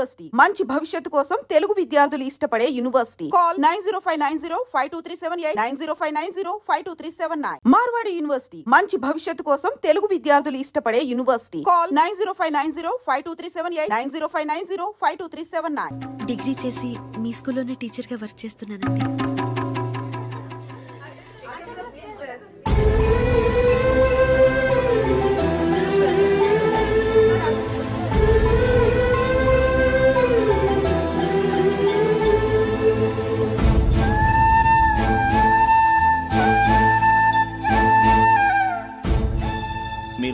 University. మంచి భవిష్యత్తు కోసం తెలుగు విద్యార్థులు ఇష్టపడే university. Call nine zero five nine zero five two three seven eight nine zero five nine zero five two three seven nine. Marwadi university. మంచి భవిష్యత్తు కోసం తెలుగు విద్యార్థులు ఇష్టపడే university. Call nine zero five nine zero five two three seven eight nine zero five nine zero five two three seven nine. Degree చేసి మీ స్కూల్లోనే టీచర్గా work చేస్తున్నానండి.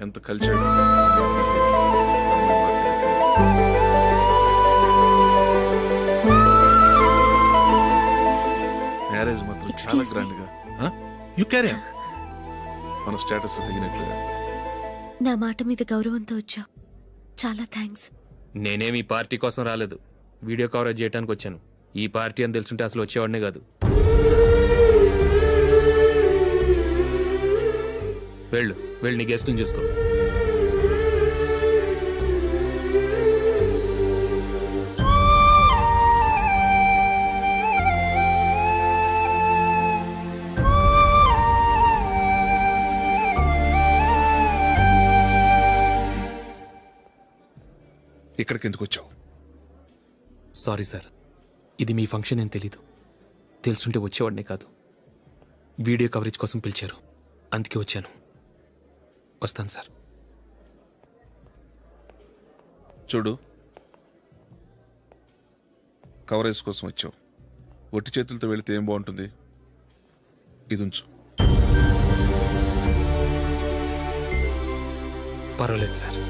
ఎంత కల్చర్డ్ మ్యారేజ్ మాత్రం చాలా. గ్రాండ్గా యు క్యారీ మన స్టేటస్ తగినట్లుగా. నా మాట మీద గౌరవంతో వచ్చావు. చాలా థ్యాంక్స్ నేనేం ఈ పార్టీ కోసం రాలేదు. వీడియో కవరేజ్ చేయడానికి వచ్చాను. ఈ పార్టీ అని తెలుసుంటే అసలు వచ్చేవాడినే కాదు. వెళ్ళు. వెళ్ళి నీ గెస్ట్ని చూసుకో. ఇక్కడికి ఎందుకు వచ్చావు? Sorry sir. ఇది మీ ఫంక్షన్ అని తెలీదు. తెలుసుంటే వచ్చేవాడినే కాదు. వీడియో కవరేజ్ కోసం పిలిచారు. అందుకే వచ్చాను. వస్తాను సార్. చూడు కవరేజ్ కోసం వచ్చావు. ఒట్టి చేతులతో వెళితే ఏం బాగుంటుంది? ఇది ఉంచు. పర్వాలేదు సార్.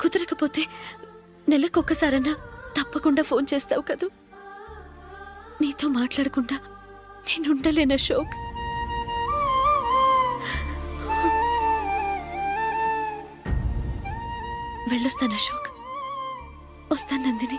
కుదరకపోతే నెలకొక్కసారన్నా తప్పకుండా ఫోన్ చేస్తావు కదూ. నీతో మాట్లాడకుండా నేను ఉండలేను అశోక్. వెళ్ళొస్తాను అశోక్. వస్తాను నందిని.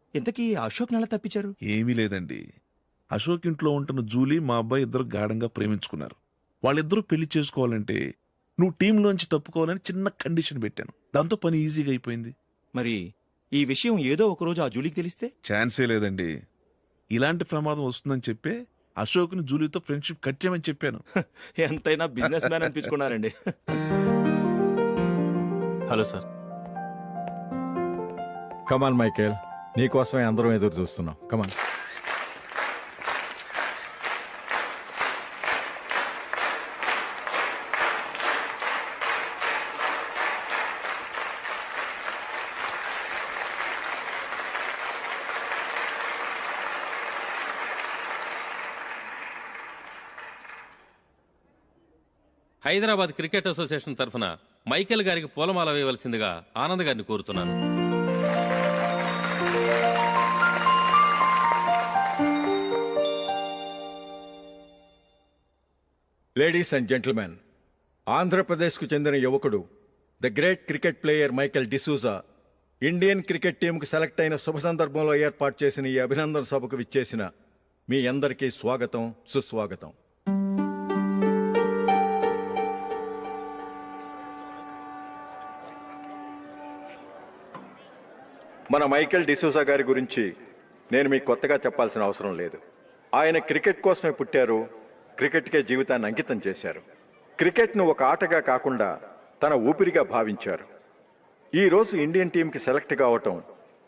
ఇంతకీ అశోక్ నెల తప్పించారు? ఏమీ లేదండి. అశోక్ ఇంట్లో ఉంటున్న జూలీ మా అబ్బాయి ఇద్దరు గాఢంగా ప్రేమించుకున్నారు. వాళ్ళిద్దరూ పెళ్ళి చేసుకోవాలంటే నువ్వు టీంలోంచి తప్పుకోవాలని చిన్న కండిషన్ పెట్టాను. దాంతో పని ఈజీగా అయిపోయింది. మరి ఈ విషయం ఏదో ఒక రోజు ఆ జూలీకి తెలిస్తే? ఛాన్సే లేదండి. ఇలాంటి ప్రమాదం వస్తుందని చెప్పే అశోక్ని జూలీతో ఫ్రెండ్షిప్ కట్ చేయమని చెప్పాను. ఎంతైనా business man అనిపించుకున్నారండి. Hello sir. Come on Michael. నీకోసమే అందరం ఎదురు చూస్తున్నాం. Come on Hyderabad cricket association తరఫున మైకేల్ గారికి పూలమాల వేయవలసిందిగా ఆనంద్ గారిని కోరుతున్నాను. లేడీస్ అండ్ జెంటిల్మెన్ ఆంధ్రప్రదేశ్కు చెందిన యువకుడు the great cricket player Michael D'Souza Indian cricket టీంకు select అయిన శుభ సందర్భంలో ఏర్పాటు చేసిన ఈ అభినందన సభకు విచ్చేసిన మీ అందరికీ స్వాగతం సుస్వాగతం. మన మైకేల్ డిసూజా గారి గురించి నేను మీకు కొత్తగా చెప్పాల్సిన అవసరం లేదు. ఆయన క్రికెట్ కోసమే పుట్టారు క్రికెట్కే జీవితాన్ని అంకితం చేశారు. క్రికెట్ను ఒక ఆటగా కాకుండా తన ఊపిరిగా భావించారు. ఈరోజు ఇండియన్ టీంకి సెలెక్ట్ కావటం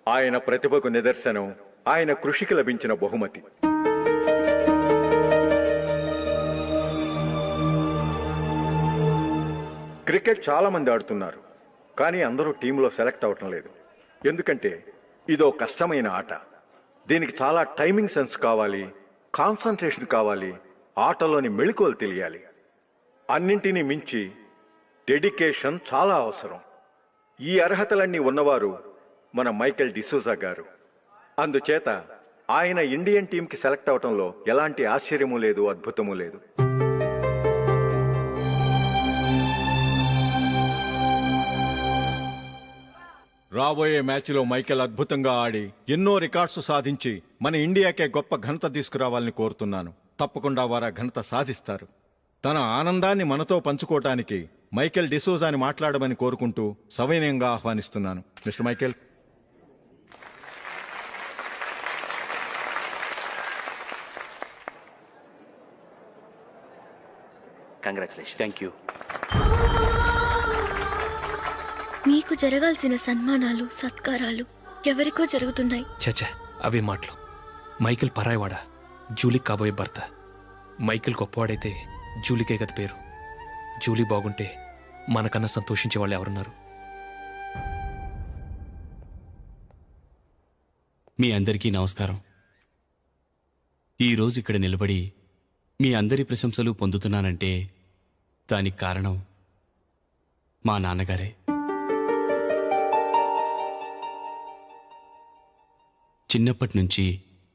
ఆయన ప్రతిభకు నిదర్శనం ఆయన కృషికి లభించిన బహుమతి. క్రికెట్ చాలామంది ఆడుతున్నారు కానీ అందరూ టీంలో సెలెక్ట్ అవటం లేదు. ఎందుకంటే ఇదో కష్టమైన ఆట. దీనికి చాలా టైమింగ్ సెన్స్ కావాలి కాన్సన్ట్రేషన్ కావాలి ఆటలోని మెళుకువలు తెలియాలి. అన్నింటినీ మించి డెడికేషన్ చాలా అవసరం. ఈ అర్హతలన్నీ ఉన్నవారు మన మైకెల్ డిసూజా గారు. అందుచేత ఆయన ఇండియన్ టీంకి సెలెక్ట్ అవటంలో ఎలాంటి ఆశ్చర్యము లేదు అద్భుతము లేదు. రాబోయే మ్యాచ్లో మైకెల్ అద్భుతంగా ఆడి ఎన్నో రికార్డ్స్ సాధించి మన ఇండియాకే గొప్ప ఘనత తీసుకురావాలని కోరుతున్నాను. తప్పకుండా వారు ఘనత సాధిస్తారు. తన ఆనందాన్ని మనతో పంచుకోవటానికి మైకేల్ డిసోజాని మాట్లాడమని కోరుకుంటూ సవినయంగా ఆహ్వానిస్తున్నాను. Mister Michael. Congratulation thank you మీకు జరగాల్సిన సన్మానాలు సత్కారాలు ఎవరికో జరుగుతున్నాయి. చచ్చా అవే మాటలు. మైకిల్ పరాయవాడా? జూలీ కాబోయే భర్త. మైకిల్ గొప్పవాడైతే జూలీకే గత పేరు. జూలీ బాగుంటే మనకన్నా సంతోషించే వాళ్ళు ఎవరున్నారు? మీ అందరికీ నమస్కారం. ఈరోజు ఇక్కడ నిలబడి మీ అందరి ప్రశంసలు పొందుతున్నానంటే దానికి కారణం మా నాన్నగారే. చిన్నప్పటి నుంచి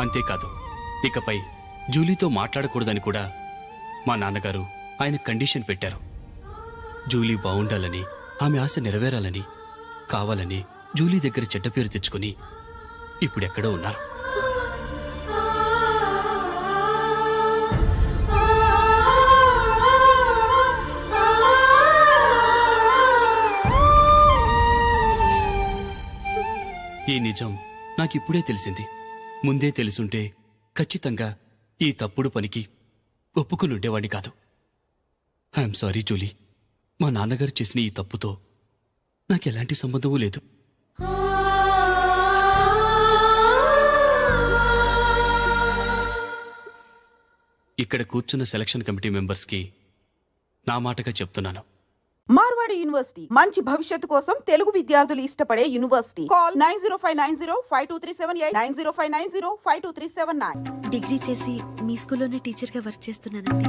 అంతేకాదు ఇకపై జూలీతో మాట్లాడకూడదని కూడా మా నాన్నగారు ఆయన కండిషన్ పెట్టారు. జూలీ బాగుండాలని ఆమె ఆశ నెరవేరాలని కావాలని జూలీ దగ్గర చెడ్డ పేరు తెచ్చుకుని ఇప్పుడెక్కడో ఉన్నారు. ఈ నిజం నాకిప్పుడే తెలిసింది. ముందే తెలుసుంటే ఖచ్చితంగా ఈ తప్పుడు పనికి ఒప్పుకుని కాదు. ఐఎమ్ సారీ జూలీ మా నాన్నగారు చేసిన ఈ తప్పుతో నాకెలాంటి సంబంధమూ లేదు. ఇక్కడ కూర్చున్న సెలక్షన్ కమిటీ మెంబర్స్కి నా మాటగా చెప్తున్నాను. మార్వాడి యూనివర్సిటీ. మంచి భవిష్యత్తు కోసం తెలుగు విద్యార్థులు ఇష్టపడే university. Call nine zero five nine zero five two three seven eight. Nine zero five nine zero five two three seven nine. Degree చేసి మీ స్కూల్లోనే టీచర్గా వర్క్ చేస్తున్నానండి.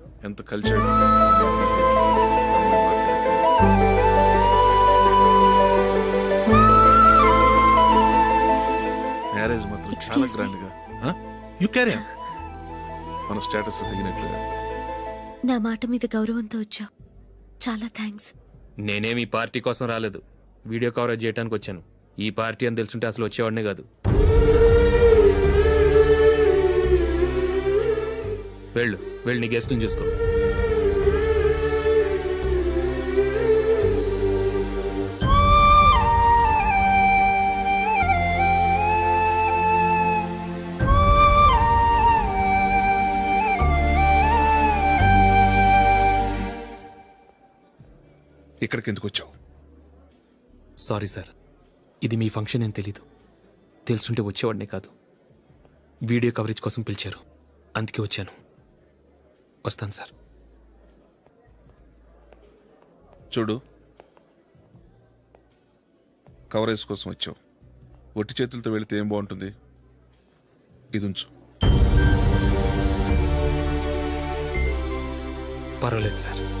ఎంత కల్చర్ మ్యారేజ్ మాత్రం చాలా గ్రాండ్గా యు క్యారీ మన స్టేటస్ తగినట్లుగా. నా మాట మీద గౌరవంతో వచ్చా చాలా థ్యాంక్స్ నేనేమి పార్టీ కోసం రాలేదు. వీడియో కవరేజ్ చేయడానికి వచ్చాను. ఈ పార్టీ అని తెలుసుంటే అసలు వచ్చేవాడినే కాదు. వెళ్ళు. వెళ్ళి నీ గెస్ట్ని చూసుకో. ఇక్కడికి ఎందుకు వచ్చావు? Sorry sir. ఇది మీ ఫంక్షన్ అని తెలీదు. తెలుసుంటే వచ్చేవాడినే కాదు. వీడియో కవరేజ్ కోసం పిలిచారు. అందుకే వచ్చాను. వస్తాను సార్. చూడు కవరేజ్ కోసం వచ్చావు. ఒట్టి చేతులతో వెళితే ఏం బాగుంటుంది? ఇది ఉంచు. పర్వాలేదు సార్.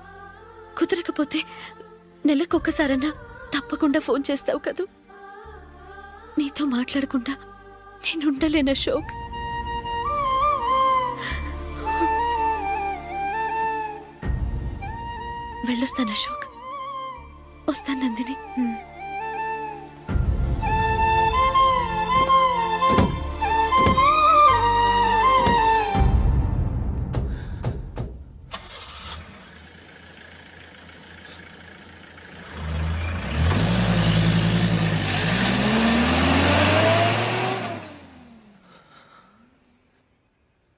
కుదరకపోతే నెలకొక్కసారన్నా తప్పకుండా ఫోన్ చేస్తావు కదూ. నీతో మాట్లాడకుండా నేను ఉండలేను అశోక్. వెళ్ళొస్తాను అశోక్. వస్తాను నందిని.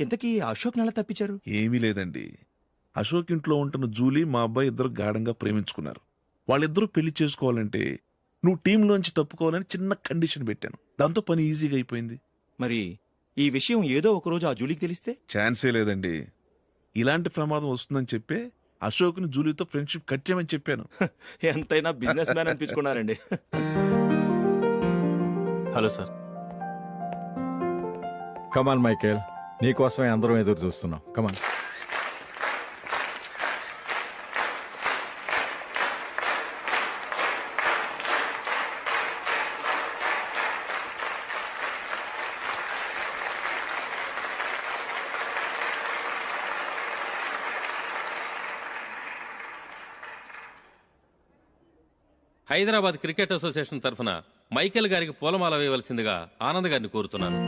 ఇంతకీ అశోక్ నెల తప్పించారు? ఏమీ లేదండి. అశోక్ ఇంట్లో ఉంటున్న జూలీ మా అబ్బాయి ఇద్దరు గాఢంగా ప్రేమించుకున్నారు. వాళ్ళిద్దరూ పెళ్ళి చేసుకోవాలంటే నువ్వు టీంలోంచి తప్పుకోవాలని చిన్న కండిషన్ పెట్టాను. దాంతో పని ఈజీగా అయిపోయింది. మరి ఈ విషయం ఏదో ఒక రోజు ఆ జూలీకి తెలిస్తే? ఛాన్సే లేదండి. ఇలాంటి ప్రమాదం వస్తుందని చెప్పే అశోక్ని జూలీతో ఫ్రెండ్షిప్ కట్ చేయమని చెప్పాను ఎంతైనా business man అనిపించుకున్నారండి. Hello sir. Come on Michael. నీకోసమే అందరం ఎదురు చూస్తున్నాం. Come on Hyderabad cricket association తరఫున మైకేల్ గారికి పూలమాల వేయవలసిందిగా ఆనంద్ గారిని కోరుతున్నాను.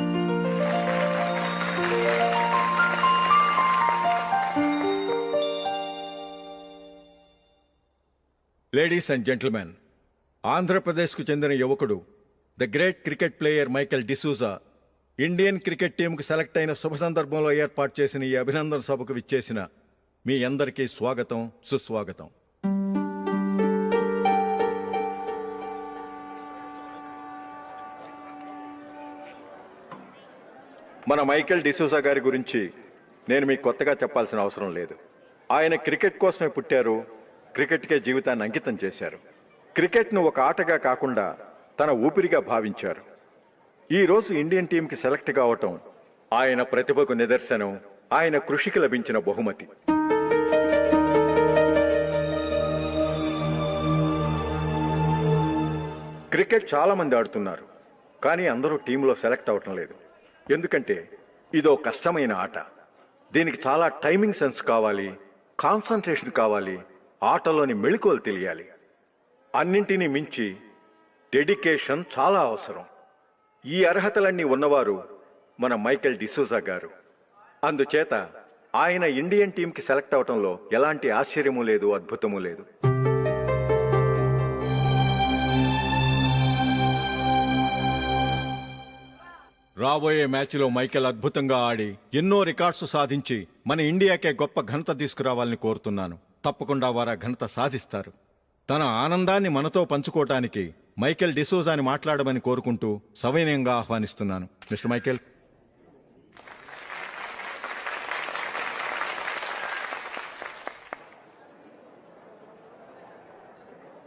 లేడీస్ అండ్ జెంటిల్మెన్ ఆంధ్రప్రదేశ్కు చెందిన యువకుడు the great cricket player Michael D'Souza Indian cricket టీంకు select అయిన శుభ సందర్భంలో ఏర్పాటు చేసిన ఈ అభినందన సభకు విచ్చేసిన మీ అందరికీ స్వాగతం సుస్వాగతం. మన మైకేల్ డిసూజా గారి గురించి నేను మీకు కొత్తగా చెప్పాల్సిన అవసరం లేదు. ఆయన క్రికెట్ కోసమే పుట్టారు క్రికెట్కే జీవితాన్ని అంకితం చేశారు. క్రికెట్ను ఒక ఆటగా కాకుండా తన ఊపిరిగా భావించారు. ఈ రోజు ఇండియన్ టీంకి సెలెక్ట్ కావటం ఆయన ప్రతిభకు నిదర్శనం ఆయన కృషికి లభించిన బహుమతి. క్రికెట్ చాలామంది ఆడుతున్నారు కానీ అందరూ టీంలో సెలెక్ట్ అవటం లేదు. ఎందుకంటే ఇదో కష్టమైన ఆట. దీనికి చాలా టైమింగ్ సెన్స్ కావాలి కాన్సన్ట్రేషన్ కావాలి ఆటలోని మెళుకువలు తెలియాలి. అన్నింటినీ మించి డెడికేషన్ చాలా అవసరం. ఈ అర్హతలన్నీ ఉన్నవారు మన మైకెల్ డిసూజా గారు. అందుచేత ఆయన ఇండియన్ టీంకి సెలెక్ట్ అవటంలో ఎలాంటి ఆశ్చర్యము లేదు అద్భుతము లేదు. రాబోయే మ్యాచ్లో మైకెల్ అద్భుతంగా ఆడి ఎన్నో రికార్డ్స్ సాధించి మన ఇండియాకే గొప్ప ఘనత తీసుకురావాలని కోరుతున్నాను. తప్పకుండా వారు ఆ ఘనత సాధిస్తారు. తన ఆనందాన్ని మనతో పంచుకోవటానికి మైకెల్ డిసోజాని మాట్లాడమని కోరుకుంటూ సవినయంగా ఆహ్వానిస్తున్నాను. Mister Michael.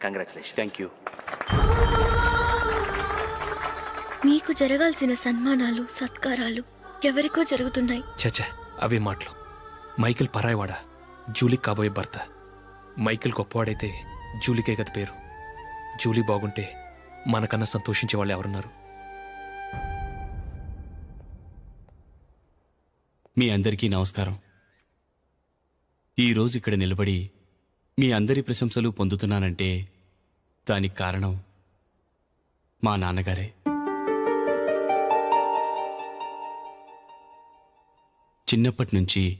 Congratulation thank you మీకు జరగాల్సిన సన్మానాలు సత్కారాలు ఎవరికో జరుగుతున్నాయి. చచ్చా అవే మాటలు. మైకిల్ పరాయవాడా? జూలీ కాబోయే భర్త. మైకిల్ గొప్పవాడైతే జూలీకే గత పేరు. జూలీ బాగుంటే మనకన్నా సంతోషించే వాళ్ళు ఎవరున్నారు? మీ అందరికీ నమస్కారం. ఈరోజు ఇక్కడ నిలబడి మీ అందరి ప్రశంసలు పొందుతున్నానంటే దానికి కారణం మా నాన్నగారే. చిన్నప్పటి నుంచి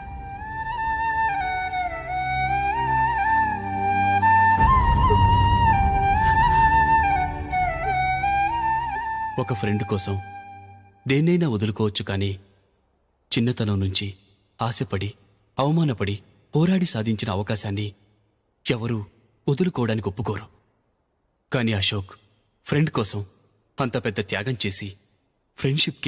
ఒక ఫ్రెండ్ కోసం దేన్నైనా వదులుకోవచ్చు కానీ చిన్నతనం నుంచి ఆశపడి అవమానపడి పోరాడి సాధించిన అవకాశాన్ని ఎవరూ వదులుకోవడానికి ఒప్పుకోరు. కానీ అశోక్ ఫ్రెండ్ కోసం అంత పెద్ద త్యాగం చేసి ఫ్రెండ్షిప్కి